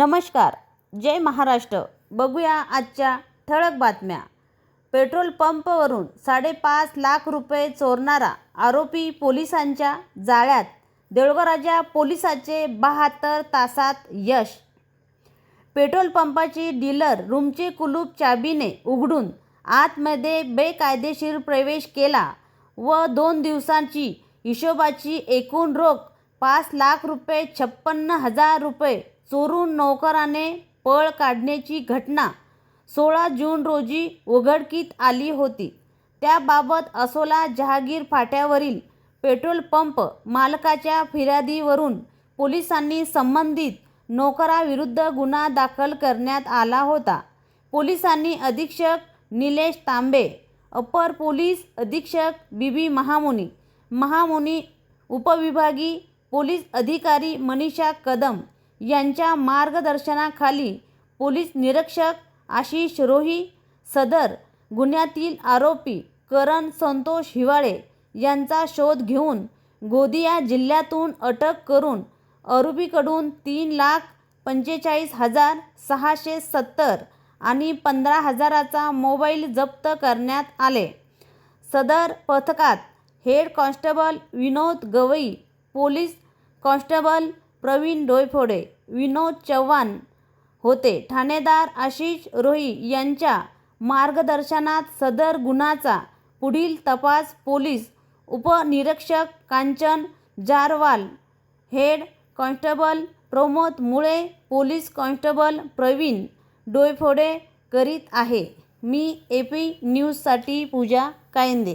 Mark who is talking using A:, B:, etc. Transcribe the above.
A: नमस्कार. जय महाराष्ट्र. बघूया आजच्या ठळक बातम्या. पेट्रोल पंपवरून साडेपाच लाख रुपये चोरणारा आरोपी पोलिसांच्या जाळ्यात. देऊळगावराजा पोलिसाचे बहात्तर तासात यश. पेट्रोल पंपाची डीलर रूमचे कुलूप चाबीने उघडून आतमध्ये बेकायदेशीर प्रवेश केला व दोन दिवसांची हिशोबाची एकूण रोख पाच लाख रुपये छप्पन्न हजार रुपये चोरून नोकराने पळ काढण्याची घटना सोळा जून रोजी उघडकीत आली होती. त्याबाबत असोला जहागीर फाट्यावरील पेट्रोल पंप मालकाच्या फिर्यादीवरून पोलिसांनी संबंधित नोकराविरुद्ध गुन्हा दाखल करण्यात आला होता. पोलिसांनी अधीक्षक निलेश तांबे अपर पोलीस अधीक्षक बीबी महामुनी महामुनी उपविभागी पोलीस अधिकारी मनीषा कदम यांच्या मार्गदर्शनाखाली पोलीस निरीक्षक आशिष रोही सदर गुन्ह्यातील आरोपी करण संतोष हिवाळे यांचा शोध घेऊन गोदिया जिल्ह्यातून अटक करून आरोपीकडून तीन लाख पंचेचाळीस हजार सहाशे सत्तर आणि पंधरा हजाराचा मोबाईल जप्त करण्यात आले. सदर पथकात head constable Vinod Gawai police constable Pravin Doyphode Vinod Chavan होते. ठाणेदार आशिष रोही यांच्या मार्गदर्शनात सदर गुन्हाचा पुढील तपास पोलीस उपनिरीक्षक Kanchan Jarwal head constable Pramod Mule police constable Pravin Doyphode करीत आहे. मी ए पी न्यूजसाठी पूजा कायंदे.